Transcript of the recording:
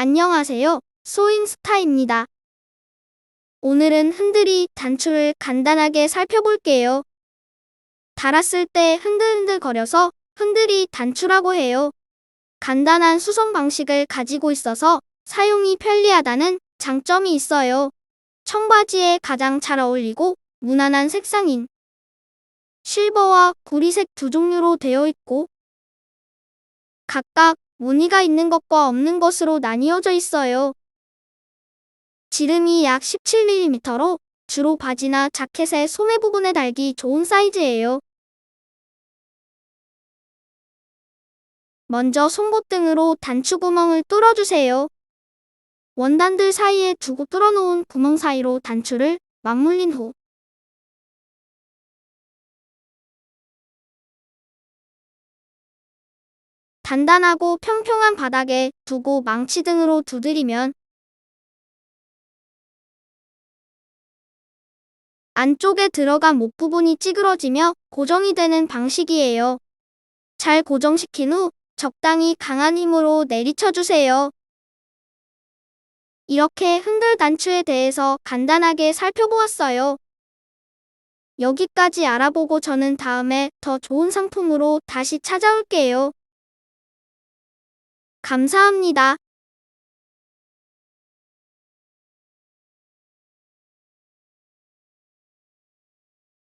안녕하세요. 소인스타입니다. 오늘은 흔들이 단추를 간단하게 살펴볼게요. 달았을 때 흔들흔들 거려서 흔들이 단추라고 해요. 간단한 수성 방식을 가지고 있어서 사용이 편리하다는 장점이 있어요. 청바지에 가장 잘 어울리고 무난한 색상인 실버와 구리색 두 종류로 되어 있고 각각 무늬가 있는 것과 없는 것으로 나뉘어져 있어요. 지름이 약 17mm로 주로 바지나 자켓의 소매 부분에 달기 좋은 사이즈예요. 먼저 송곳등으로 단추 구멍을 뚫어주세요. 원단들 사이에 두고 뚫어놓은 구멍 사이로 단추를 맞물린 후 단단하고 평평한 바닥에 두고 망치 등으로 두드리면 안쪽에 들어간 목 부분이 찌그러지며 고정이 되는 방식이에요. 잘 고정시킨 후 적당히 강한 힘으로 내리쳐주세요. 이렇게 흔들 단추에 대해서 간단하게 살펴보았어요. 여기까지 알아보고 저는 다음에 더 좋은 상품으로 다시 찾아올게요. 감사합니다.